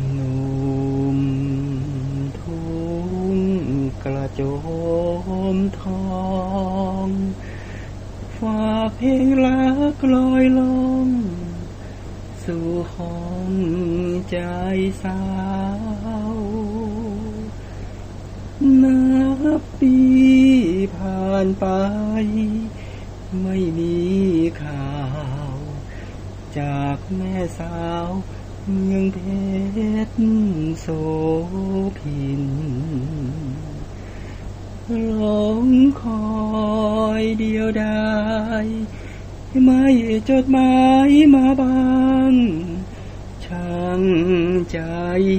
หนุ่มทุ่งกระโจมทองฝากเพลงรักลอยลงสู่ห้องใจสาวนับปีผ่านไป ไม่มีข่าว จากแม่สาว เมืองเพชรโสพินร้องคอยเดียวดายไม่จดหมายมาบางช่างใจ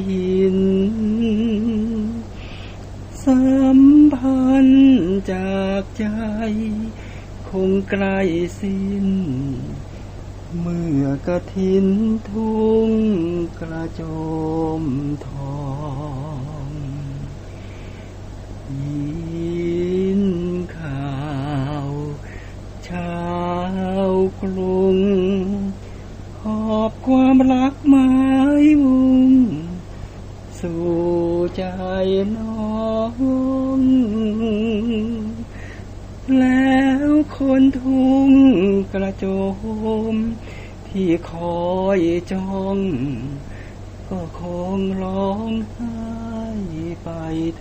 หินสัมพันธ์จากใจ คงใกล้สิ้น เมื่อกระทินทุ่งกระโจมทองยินข่าวชาวกรุง หอบความรักไม้มุงสู่ใจน้องแล้วคนทุ่ง กระโจม ที่คอยจ้อง ก็คงร้องไห้ไป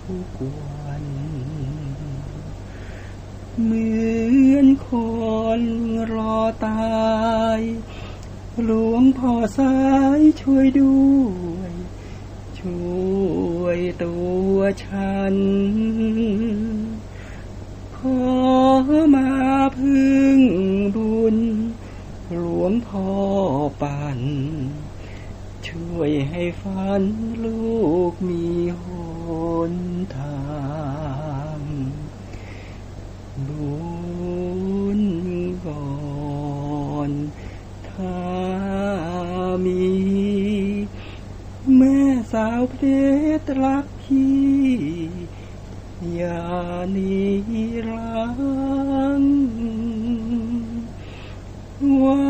ทุกวัน เหมือนคนรอตาย หลวงพ่อสายช่วยด้วย ช่วยตัวฉัน ขอมาพึ่งบุญ หลวงพ่อปันช่วยให้ฝันลูกมีหนทางบุญก่อนถ้ามี แม่สาวเพชรรักพี่ อย่านีรังวั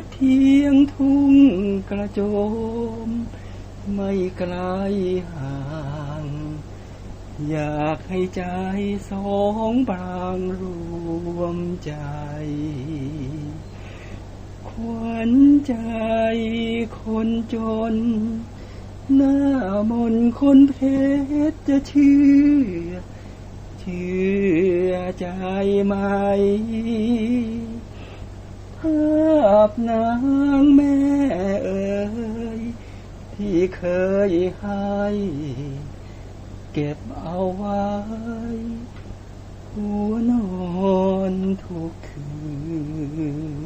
ดเทียงทุ่งกระโจม ไม่ไกลห่าง อยากให้ใจสองบางรวมใจขวัญใจคนจนหน้ามนคนเพชรจะเชื่อ ชื่อใจไหมภาพนางแม่เอ่ยที่เคยให้ เก็บเอาไว้หัวนอนทุกคืน